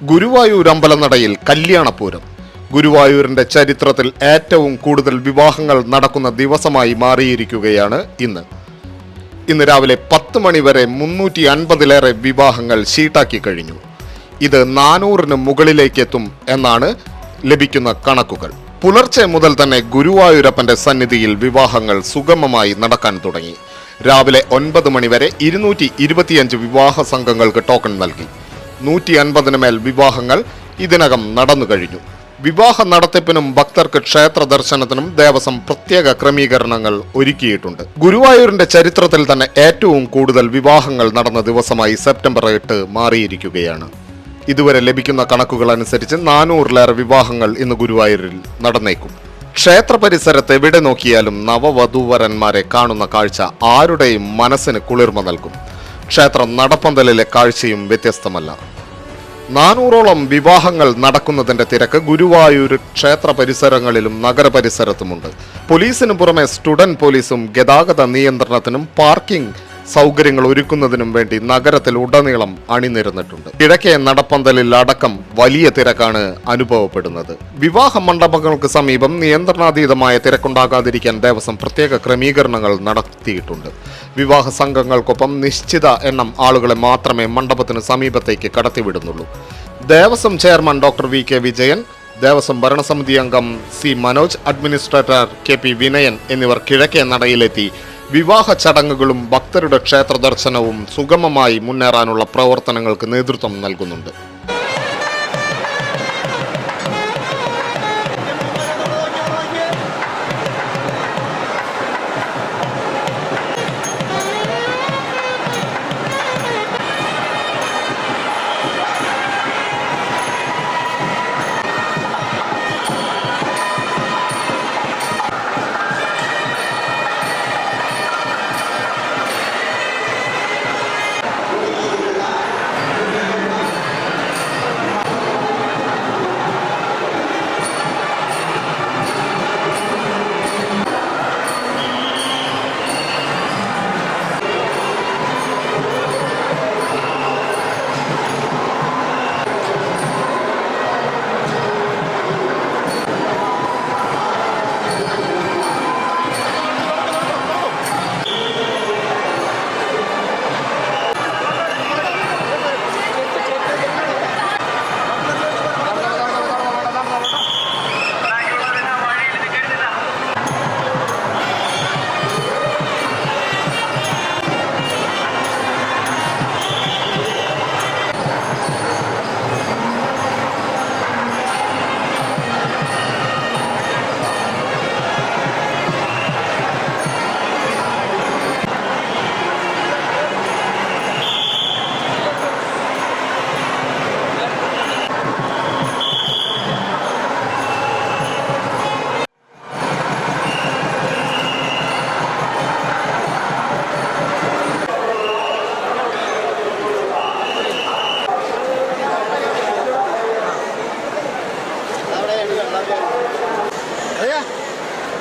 ഗുരുവായൂർ അമ്പലനടയിൽ കല്യാണപൂരം. ഗുരുവായൂരിന്റെ ചരിത്രത്തിൽ ഏറ്റവും കൂടുതൽ വിവാഹങ്ങൾ നടക്കുന്ന ദിവസമായി മാറിയിരിക്കുകയാണ് ഇന്ന്. ഇന്ന് രാവിലെ പത്ത് മണിവരെ മുന്നൂറ്റി അൻപതിലേറെ വിവാഹങ്ങൾ ഷീട്ടാക്കി കഴിഞ്ഞു. ഇത് നാനൂറിന് മുകളിലേക്ക് എത്തും എന്നാണ് ലഭിക്കുന്ന കണക്കുകൾ. പുലർച്ചെ മുതൽ തന്നെ ഗുരുവായൂരപ്പന്റെ സന്നിധിയിൽ വിവാഹങ്ങൾ സുഗമമായി നടക്കാൻ തുടങ്ങി. രാവിലെ ഒൻപത് മണിവരെ ഇരുന്നൂറ്റി ഇരുപത്തിയഞ്ച് വിവാഹ സംഘങ്ങൾക്ക് ടോക്കൺ നൽകി. നൂറ്റി അൻപതിന് മേൽ വിവാഹങ്ങൾ ഇതിനകം നടന്നു കഴിഞ്ഞു. വിവാഹ നടത്തിപ്പിനും ഭക്തർക്ക് ക്ഷേത്ര ദർശനത്തിനും ദേവസ്വം പ്രത്യേക ക്രമീകരണങ്ങൾ ഒരുക്കിയിട്ടുണ്ട്. ഗുരുവായൂരിന്റെ ചരിത്രത്തിൽ തന്നെ ഏറ്റവും കൂടുതൽ വിവാഹങ്ങൾ നടന്ന ദിവസമായി സെപ്റ്റംബർ എട്ട് മാറിയിരിക്കുകയാണ്. ഇതുവരെ ലഭിക്കുന്ന കണക്കുകൾ അനുസരിച്ച് നാനൂറിലേറെ വിവാഹങ്ങൾ ഇന്ന് ഗുരുവായൂരിൽ നടന്നേക്കും. ക്ഷേത്ര പരിസരത്ത് എവിടെ നോക്കിയാലും നവവധൂവരന്മാരെ കാണുന്ന കാഴ്ച ആരുടെയും മനസ്സിന് കുളിർമ നൽകും. ക്ഷേത്രം നടപ്പന്തലിലെ കാഴ്ചയും വ്യത്യസ്തമല്ല. നാനൂറോളം വിവാഹങ്ങൾ നടക്കുന്നതിന്റെ തിരക്ക് ഗുരുവായൂർ ക്ഷേത്ര പരിസരങ്ങളിലും നഗരപരിസരത്തുമുണ്ട്. പോലീസിന് പുറമെ സ്റ്റുഡന്റ് പോലീസും ഗതാഗത നിയന്ത്രണത്തിനും പാർക്കിംഗ് സൗകര്യങ്ങൾ ഒരുക്കുന്നതിനും വേണ്ടി നഗരത്തിൽ ഉടനീളം അണിനിരന്നിട്ടുണ്ട്. കിഴക്കേ നടപ്പന്തലിൽ അടക്കം വലിയ തിരക്കാണ് അനുഭവപ്പെടുന്നത്. വിവാഹ മണ്ഡപങ്ങൾക്ക് സമീപം നിയന്ത്രണാതീതമായ തിരക്കുണ്ടാകാതിരിക്കാൻ ദേവസ്വം പ്രത്യേക ക്രമീകരണങ്ങൾ നടത്തിയിട്ടുണ്ട്. വിവാഹ സംഘങ്ങൾക്കൊപ്പം നിശ്ചിത എണ്ണം ആളുകളെ മാത്രമേ മണ്ഡപത്തിന് സമീപത്തേക്ക് കടത്തിവിടുന്നുള്ളൂ. Devaswom chairman doctor V K Vijayan Devaswom ഭരണസമിതി അംഗം C Manoj administrator K P Vinayan എന്നിവർ കിഴക്കേ നടയിലെത്തി വിവാഹ ചടങ്ങുകളും ഭക്തരുടെ ക്ഷേത്ര ദർശനവും സുഗമമായി മുന്നേറാനുള്ള പ്രവർത്തനങ്ങൾക്ക് നേതൃത്വം നൽകുന്നുണ്ട്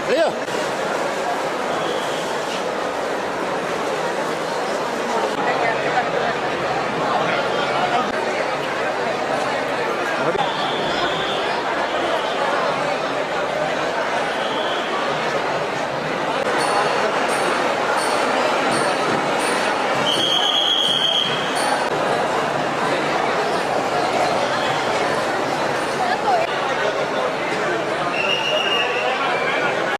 Yeah.